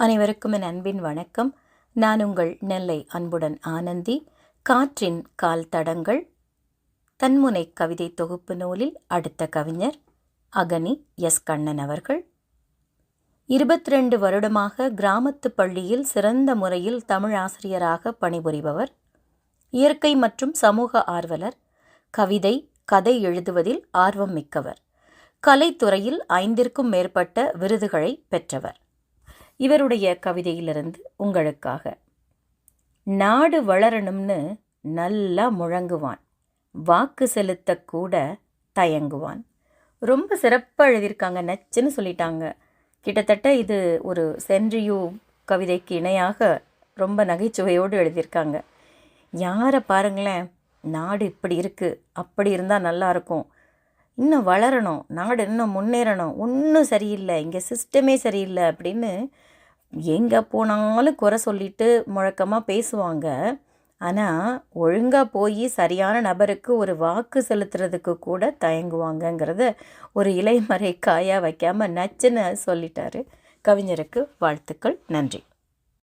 அனைவருக்கும் என் அன்பின் வணக்கம். நான் உங்கள் நெல்லை அன்புடன் ஆனந்தி. காற்றின் கால் தடங்கள் தன்முனை கவிதை தொகுப்பு நூலில் அடுத்த கவிஞர் அகனி எஸ். கண்ணன் அவர்கள். இருபத்தி ரெண்டு வருடமாக கிராமத்து பள்ளியில் சிறந்த முறையில் தமிழ் ஆசிரியராக பணிபுரிபவர். இயற்கை மற்றும் சமூக ஆர்வலர். கவிதை கதை எழுதுவதில் ஆர்வம் மிக்கவர். கலைத்துறையில் ஐந்திற்கும் மேற்பட்ட விருதுகளை பெற்றவர். இவருடைய கவிதையிலிருந்து உங்களுக்காக. நாடு வளரணும்னு நல்லா முழங்குவான். வாக்கு செலுத்தக்கூட தயங்குவான். ரொம்ப சிறப்பாக எழுதியிருக்காங்க நச்சுன்னு சொல்லிட்டாங்க. கிட்டத்தட்ட இது ஒரு சென்றியூ கவிதைக்கு இணையாக ரொம்ப நகைச்சுவையோடு எழுதியிருக்காங்க. யாரை பாருங்களேன் நாடு இப்படி இருக்குது அப்படி இருந்தால் நல்லாயிருக்கும் இன்னும் வளரணும் நாடு இன்னும் முன்னேறணும் ஒன்றும் சரியில்லை இங்கே சிஸ்டமே சரியில்லை அப்படின்னு எங்கே போனாலும் குறை சொல்லிட்டு முழக்கமாக பேசுவாங்க. ஆனால் ஒழுங்காக போய் சரியான நபருக்கு ஒரு வாக்கு செலுத்துறதுக்கு கூட தயங்குவாங்கங்கிறத ஒரு இலைமறை காயாக வைக்காமல் நச்சுன்னு சொல்லிட்டாரு. கவிஞருக்கு வாழ்த்துக்கள். நன்றி.